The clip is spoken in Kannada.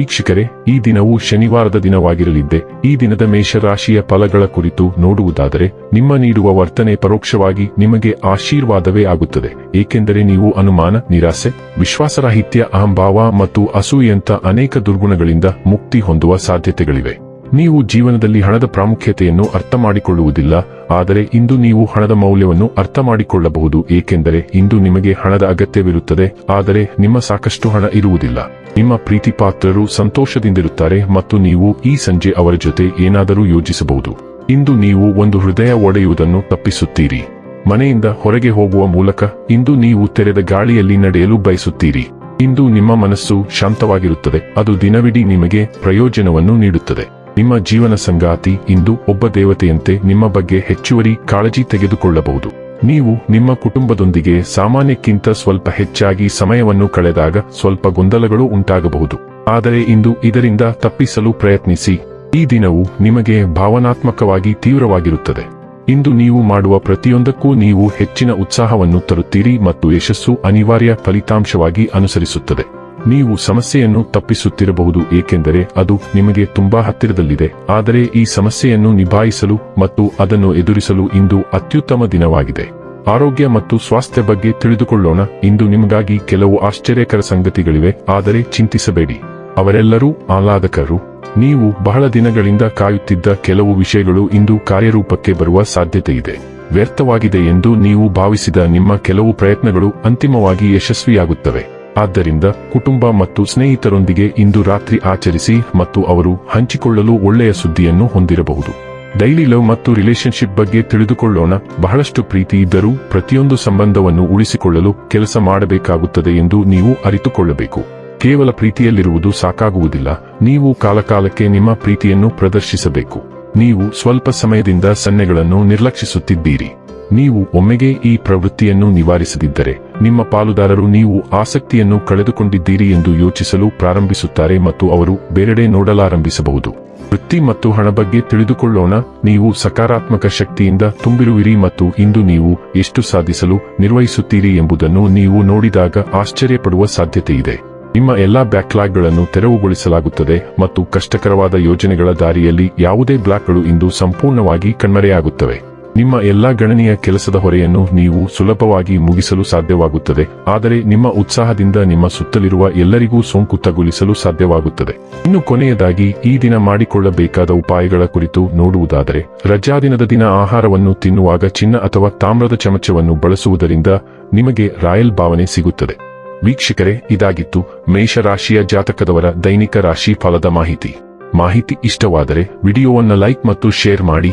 ವೀಕ್ಷಕರೇ, ಈ ದಿನವು ಶನಿವಾರದ ದಿನವಾಗಿರಲಿದ್ದೆ. ಈ ದಿನದ ಮೇಷರಾಶಿಯ ಫಲಗಳ ಕುರಿತು ನೋಡುವುದಾದರೆ, ನಿಮ್ಮ ನೀಡುವ ವರ್ತನೆ ಪರೋಕ್ಷವಾಗಿ ನಿಮಗೆ ಆಶೀರ್ವಾದವೇ ಆಗುತ್ತದೆ. ಏಕೆಂದರೆ ನೀವು ಅನುಮಾನ, ನಿರಾಸೆ, ವಿಶ್ವಾಸರಾಹಿತ್ಯ, ಅಹಂಭಾವ ಮತ್ತು ಅಸೂಯಂತ ಅನೇಕ ದುರ್ಗುಣಗಳಿಂದ ಮುಕ್ತಿ ಹೊಂದುವ ಸಾಧ್ಯತೆಗಳಿವೆ. ನೀವು ಜೀವನದಲ್ಲಿ ಹಣದ ಪ್ರಾಮುಖ್ಯತೆಯನ್ನು ಅರ್ಥ ಮಾಡಿಕೊಳ್ಳುವುದಿಲ್ಲ ಆದರೆ ಇಂದು ನೀವು ಹಣದ ಮೌಲ್ಯವನ್ನು ಅರ್ಥ ಮಾಡಿಕೊಳ್ಳಬಹುದು ಏಕೆಂದರೆ ಇಂದು ನಿಮಗೆ ಹಣದ ಅಗತ್ಯವಿರುತ್ತದೆ, ಆದರೆ ನಿಮ್ಮ ಸಾಕಷ್ಟು ಹಣ ಇರುವುದಿಲ್ಲ. ನಿಮ್ಮ ಪ್ರೀತಿ ಪಾತ್ರರು ಸಂತೋಷದಿಂದಿರುತ್ತಾರೆ ಮತ್ತು ನೀವು ಈ ಸಂಜೆ ಅವರ ಜೊತೆ ಏನಾದರೂ ಯೋಜಿಸಬಹುದು. ಇಂದು ನೀವು ಒಂದು ಹೃದಯ ಒಡೆಯುವುದನ್ನು ತಪ್ಪಿಸುತ್ತೀರಿ. ಮನೆಯಿಂದ ಹೊರಗೆ ಹೋಗುವ ಮೂಲಕ ಇಂದು ನೀವು ತೆರೆದ ಗಾಳಿಯಲ್ಲಿ ನಡೆಯಲು ಬಯಸುತ್ತೀರಿ. ಇಂದು ನಿಮ್ಮ ಮನಸ್ಸು ಶಾಂತವಾಗಿರುತ್ತದೆ, ಅದು ದಿನವಿಡೀ ನಿಮಗೆ ಪ್ರಯೋಜನವನ್ನು ನೀಡುತ್ತದೆ. ನಿಮ್ಮ ಜೀವನ ಸಂಗಾತಿ ಇಂದು ಒಬ್ಬ ದೇವತೆಯಂತೆ ನಿಮ್ಮ ಬಗ್ಗೆ ಹೆಚ್ಚುವರಿ ಕಾಳಜಿ ತೆಗೆದುಕೊಳ್ಳಬಹುದು. ನೀವು ನಿಮ್ಮ ಕುಟುಂಬದೊಂದಿಗೆ ಸಾಮಾನ್ಯಕ್ಕಿಂತ ಸ್ವಲ್ಪ ಹೆಚ್ಚಾಗಿ ಸಮಯವನ್ನು ಕಳೆದಾಗ ಸ್ವಲ್ಪ ಗೊಂದಲಗಳು ಉಂಟಾಗಬಹುದು. ಆದರೆ ಇಂದು ಇದರಿಂದ ತಪ್ಪಿಸಲು ಪ್ರಯತ್ನಿಸಿ. ಈ ದಿನವು ನಿಮಗೆ ಭಾವನಾತ್ಮಕವಾಗಿ ತೀವ್ರವಾಗಿರುತ್ತದೆ. ಇಂದು ನೀವು ಮಾಡುವ ಪ್ರತಿಯೊಂದಕ್ಕೂ ನೀವು ಹೆಚ್ಚಿನ ಉತ್ಸಾಹವನ್ನು ತರುತ್ತೀರಿ ಮತ್ತು ಯಶಸ್ಸು ಅನಿವಾರ್ಯ ಫಲಿತಾಂಶವಾಗಿ ಅನುಸರಿಸುತ್ತದೆ. ನೀವು ಸಮಸ್ಯೆಯನ್ನು ತಪ್ಪಿಸುತ್ತಿರಬಹುದು ಏಕೆಂದರೆ ಅದು ನಿಮಗೆ ತುಂಬಾ ಹತ್ತಿರದಲ್ಲಿದೆ. ಆದರೆ ಈ ಸಮಸ್ಯೆಯನ್ನು ನಿಭಾಯಿಸಲು ಮತ್ತು ಅದನ್ನು ಎದುರಿಸಲು ಇಂದು ಅತ್ಯುತ್ತಮ ದಿನವಾಗಿದೆ. ಆರೋಗ್ಯ ಮತ್ತು ಸ್ವಾಸ್ಥ್ಯ ಬಗ್ಗೆ ತಿಳಿದುಕೊಳ್ಳೋಣ. ಇಂದು ನಿಮಗಾಗಿ ಕೆಲವು ಆಶ್ಚರ್ಯಕರ ಸಂಗತಿಗಳಿವೆ. ಆದರೆ ಚಿಂತಿಸಬೇಡಿ. ಅವರೆಲ್ಲರೂ ಆಹ್ಲಾದಕರು. ನೀವು ಬಹಳ ದಿನಗಳಿಂದ ಕಾಯುತ್ತಿದ್ದ ಕೆಲವು ವಿಷಯಗಳು ಇಂದು ಕಾರ್ಯರೂಪಕ್ಕೆ ಬರುವ ಸಾಧ್ಯತೆಯಿದೆ. ವ್ಯರ್ಥವಾಗಿದೆ ಎಂದು ನೀವು ಭಾವಿಸಿದ ನಿಮ್ಮ ಕೆಲವು ಪ್ರಯತ್ನಗಳು ಅಂತಿಮವಾಗಿ ಯಶಸ್ವಿಯಾಗುತ್ತವೆ. ಆದ್ದರಿಂದ ಕುಟುಂಬ ಮತ್ತು ಸ್ನೇಹಿತರೊಂದಿಗೆ ಇಂದು ರಾತ್ರಿ ಆಚರಿಸಿ ಮತ್ತು ಅವರು ಹಂಚಿಕೊಳ್ಳಲು ಒಳ್ಳೆಯ ಸುದ್ದಿಯನ್ನು ಹೊಂದಿರಬಹುದು. ಡೈಲಿ ಲವ್ ಮತ್ತು ರಿಲೇಶನ್ಶಿಪ್ ಬಗ್ಗೆ ತಿಳಿದುಕೊಳ್ಳೋಣ. ಬಹಳಷ್ಟು ಪ್ರೀತಿ ಇದ್ದರೂ ಪ್ರತಿಯೊಂದು ಸಂಬಂಧವನ್ನು ಉಳಿಸಿಕೊಳ್ಳಲು ಕೆಲಸ ಮಾಡಬೇಕಾಗುತ್ತದೆ ಎಂದು ನೀವು ಅರಿತುಕೊಳ್ಳಬೇಕು. ಕೇವಲ ಪ್ರೀತಿಯಲ್ಲಿರುವುದು ಸಾಕಾಗುವುದಿಲ್ಲ. ನೀವು ಕಾಲಕಾಲಕ್ಕೆ ನಿಮ್ಮ ಪ್ರೀತಿಯನ್ನು ಪ್ರದರ್ಶಿಸಬೇಕು. ನೀವು ಸ್ವಲ್ಪ ಸಮಯದಿಂದ ಸನ್ನೆಗಳನ್ನು ನಿರ್ಲಕ್ಷಿಸುತ್ತಿದ್ದೀರಿ. ನೀವು ಒಮ್ಮೆಗೆ ಈ ಪ್ರವೃತ್ತಿಯನ್ನು ನಿವಾರಿಸದಿದ್ದರೆ, ನಿಮ್ಮ ಪಾಲುದಾರರು ನೀವು ಆಸಕ್ತಿಯನ್ನು ಕಳೆದುಕೊಂಡಿದ್ದೀರಿ ಎಂದು ಯೋಚಿಸಲು ಪ್ರಾರಂಭಿಸುತ್ತಾರೆ ಮತ್ತು ಅವರು ಬೇರೆಡೆ ನೋಡಲಾರಂಭಿಸಬಹುದು. ವೃತ್ತಿ ಮತ್ತು ಹಣ ಬಗ್ಗೆ ತಿಳಿದುಕೊಳ್ಳೋಣ. ನೀವು ಸಕಾರಾತ್ಮಕ ಶಕ್ತಿಯಿಂದ ತುಂಬಿರುವಿರಿ ಮತ್ತು ಇಂದು ನೀವು ಎಷ್ಟು ಸಾಧಿಸಲು ನಿರ್ವಹಿಸುತ್ತೀರಿ ಎಂಬುದನ್ನು ನೀವು ನೋಡಿದಾಗ ಆಶ್ಚರ್ಯಪಡುವ ಸಾಧ್ಯತೆಯಿದೆ. ನಿಮ್ಮ ಎಲ್ಲಾ ಬ್ಯಾಕ್ಲಾಗ್ಗಳನ್ನು ತೆರವುಗೊಳಿಸಲಾಗುತ್ತದೆ ಮತ್ತು ಕಷ್ಟಕರವಾದ ಯೋಜನೆಗಳ ದಾರಿಯಲ್ಲಿ ಯಾವುದೇ ಬ್ಲಾಕ್ಗಳು ಇಂದು ಸಂಪೂರ್ಣವಾಗಿ ಕಣ್ಮರೆಯಾಗುತ್ತವೆ. ನಿಮ್ಮ ಎಲ್ಲಾ ಗಣನೀಯ ಕೆಲಸದ ಹೊರೆಯನ್ನು ನೀವು ಸುಲಭವಾಗಿ ಮುಗಿಸಲು ಸಾಧ್ಯವಾಗುತ್ತದೆ. ಆದರೆ ನಿಮ್ಮ ಉತ್ಸಾಹದಿಂದ ನಿಮ್ಮ ಸುತ್ತಲಿರುವ ಎಲ್ಲರಿಗೂ ಸೋಂಕು ತಗುಲಿಸಲು ಸಾಧ್ಯವಾಗುತ್ತದೆ. ಇನ್ನು ಕೊನೆಯದಾಗಿ, ಈ ದಿನ ಮಾಡಿಕೊಳ್ಳಬೇಕಾದ ಉಪಾಯಗಳ ಕುರಿತು ನೋಡುವುದಾದರೆ ರಜಾದಿನದ ದಿನ ಆಹಾರವನ್ನು ತಿನ್ನುವಾಗ ಚಿನ್ನ ಅಥವಾ ತಾಮ್ರದ ಚಮಚವನ್ನು ಬಳಸುವುದರಿಂದ ನಿಮಗೆ ರಾಯಲ್ ಭಾವನೆ ಸಿಗುತ್ತದೆ. ವೀಕ್ಷಕರೇ, ಇದಾಗಿತ್ತು ಮೇಷರಾಶಿಯ ಜಾತಕದವರ ದೈನಿಕ ರಾಶಿ ಫಲದ ಮಾಹಿತಿ. ಮಾಹಿತಿ ಇಷ್ಟವಾದರೆ ವಿಡಿಯೋವನ್ನು ಲೈಕ್ ಮತ್ತು ಶೇರ್ ಮಾಡಿ.